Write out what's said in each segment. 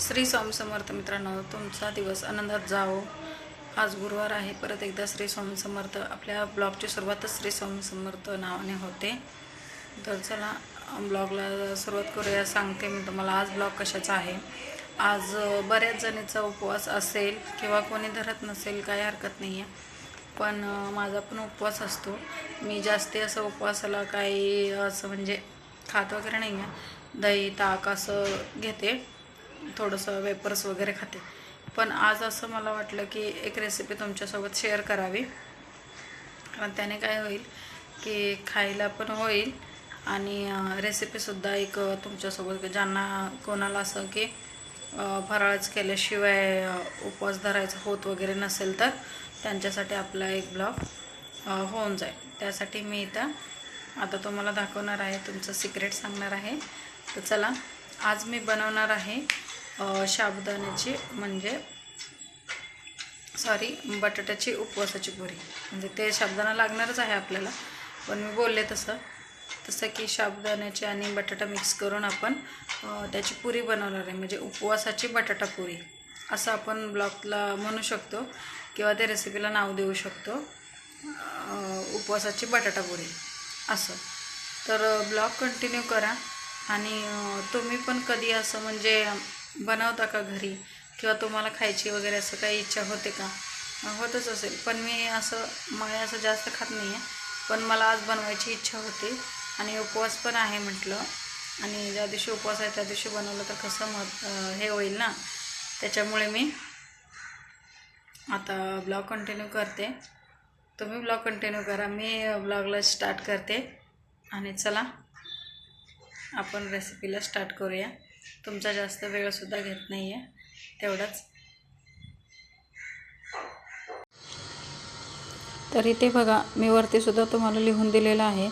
श्री स्वामी समर्थ मित्रांनो तुमचा दिवस आनंदात जावो. आज गुरुवार आहे. परत एकदा श्री स्वामी समर्थ आपल्या ब्लॉगची सुरुवातच श्री स्वामी समर्थ नावाने होते. तर चला ब्लॉगला सुरुवात करूया. सांगते मी तुम्हाला आज ब्लॉग कशाचा आहे. आज बऱ्याच जणीचा उपवास असेल किंवा कोणी धरत नसेल काही हरकत नाही आहे पण माझा पण उपवास असतो. मी जास्ती असं उपवासाला काही असं म्हणजे खात वगैरे नाही आहे दही ताक असं घेते. थोडंसं वेपर्स वगैरे खाते. पण आज असं मला वाटलं की एक रेसिपी तुमच्यासोबत शेअर करावी. कारण त्याने काय होईल की खायला पण होईल आणि रेसिपीसुद्धा एक तुमच्यासोबत ज्यांना कोणाला असं की फराळच केल्याशिवाय उपवास धरायचा होत वगैरे नसेल तर त्यांच्यासाठी आपला एक ब्लॉग होऊन जाईल. त्यासाठी मी इथं आता तुम्हाला दाखवणार आहे तुमचं सिक्रेट सांगणार आहे. तर चला आज मी बनवणार आहे साबुदाण्याची म्हणजे सॉरी बटाट्याची उपवासाची पुरी. म्हणजे ते साबुदाणा लागणारच आहे आपल्याला पण मी बोलले तसं. तसं की साबुदाण्याची आणि बटाटा मिक्स करून आपण त्याची पुरी बनवणार आहे. म्हणजे उपवासाची बटाटा पुरी असं आपण ब्लॉगला म्हणू शकतो किंवा त्या रेसिपीला नाव देऊ शकतो. उपवासाची बटाटा पुरी असं. तर ब्लॉग कंटिन्यू करा. आणि तुम्ही पण कधी असं म्हणजे बनवता का घरी? किंवा तुम्हाला खायची वगैरे असं काही इच्छा होते का? होतच असेल. पण मी असं मला असं जास्त खात नाही आहे पण मला आज बनवायची इच्छा होती. आणि उपवास पण आहे म्हटलं. आणि ज्या दिवशी उपवास आहे त्या दिवशी बनवलं तर कसं मत हे होईल ना? त्याच्यामुळे मी आता ब्लॉग कंटिन्यू करते. तुम्ही ब्लॉग कंटिन्यू करा. मी ब्लॉगला स्टार्ट करते. आणि चला आपण रेसिपीला स्टार्ट करूया. तुमचा जास्त वेळसुद्धा घेत नाही आहे तेवढंच. तर इथे बघा मी वरतीसुद्धा तुम्हाला लिहून दिलेलं आहे.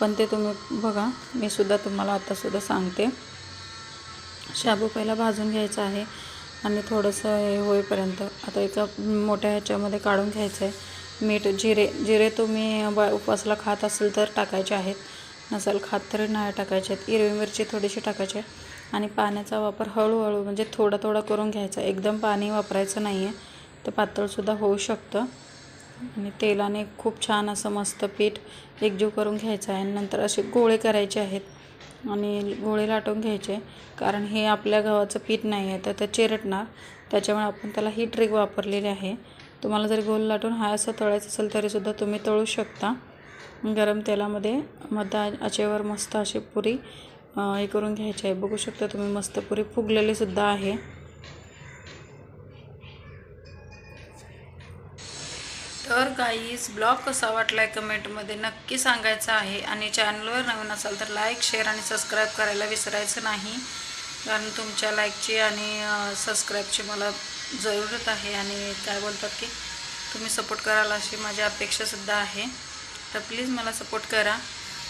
पण ते तुम्ही बघा मी सुद्धा तुम्हाला आत्तासुद्धा सांगते. शाबू पहिला भाजून घ्यायचा आहे आणि थोडंसं हे होईपर्यंत. आता एका मोठ्या ह्याच्यामध्ये काढून घ्यायचं आहे मीठ जिरे जिरे तुम्ही ब उपवासाला खात असेल तर टाकायचे आहेत. नसेल खात तरी नाही टाकायचे आहेत. हिरवी मिरची थोडीशी टाकायची आहे. आणि पाण्याचा वापर हळूहळू म्हणजे थोडा थोडा करून घ्यायचा. एकदम पाणी वापरायचं नाही आहे तर पातळसुद्धा होऊ शकतं. आणि तेलाने खूप छान असं मस्त पीठ एकजीव करून घ्यायचं आहे. आणि नंतर असे गोळे करायचे आहेत. आणि गोळे लाटून घ्यायचे. कारण हे आपल्या गव्हाचं पीठ नाही आहे तर ते चिरटणार. त्याच्यामुळे आपण त्याला ही ट्रिक वापरलेली आहे. तुम्हाला जर गोल लाटून हा असं तळायचं असेल तरीसुद्धा तुम्ही तळू शकता. गरम तेलामध्ये मध्य आचेवर मस्त अशी पुरी हे करून घ्यायची आहे. बघू शकता तुम्ही मस्त पुरी फुगलेली सुद्धा आहे. तर गाईज ब्लॉग कसा वाटला आहे कमेंटमध्ये नक्की सांगायचं आहे. आणि चॅनलवर नवीन असाल तर लाईक शेअर आणि सबस्क्राईब करायला विसरायचं नाही. कारण तुमच्या लाईकची आणि सबस्क्राईबची मला जरूरत आहे. आणि काय बोलतात की तुम्ही सपोर्ट कराल अशी माझी अपेक्षासुद्धा आहे. तर प्लीज मला सपोर्ट करा.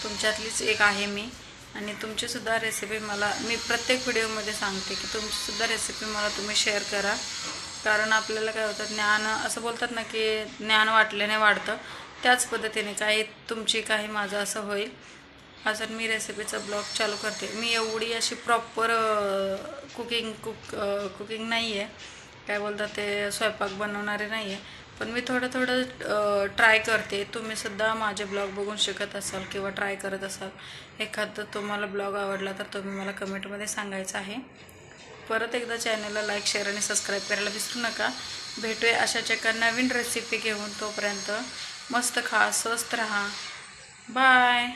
तुमच्यातलीच एक आहे मी. आणि तुमचीसुद्धा रेसिपी मला मी प्रत्येक व्हिडिओमध्ये सांगते की तुमचीसुद्धा रेसिपी मला तुम्ही शेअर करा. कारण आपल्याला काय होतं ज्ञान असं बोलतात ना की ज्ञान वाटल्याने वाढतं. त्याच पद्धतीने काही तुमची काही माझं असं होईल. असं मी रेसिपीचा ब्लॉग चालू करते मी एवढी अशी प्रॉपर कुकिंग कुक कुकिंग नाही आहे काय बोलतात ते स्वयंपाक बनवणारे नाही आहे पण मी थोडं थोडं ट्राय करते. तुम्हीसुद्धा माझे ब्लॉग बघून शिकत असाल किंवा ट्राय करत असाल. एखादं तुम्हाला ब्लॉग आवडला तर तुम्ही मला कमेंटमध्ये सांगायचं आहे. परत एकदा चॅनलला लाईक शेअर आणि सबस्क्राईब करायला विसरू नका. भेटूया अशाच एका नवीन रेसिपी घेऊन तोपर्यंत. मस्त खा स्वस्त राहा. बाय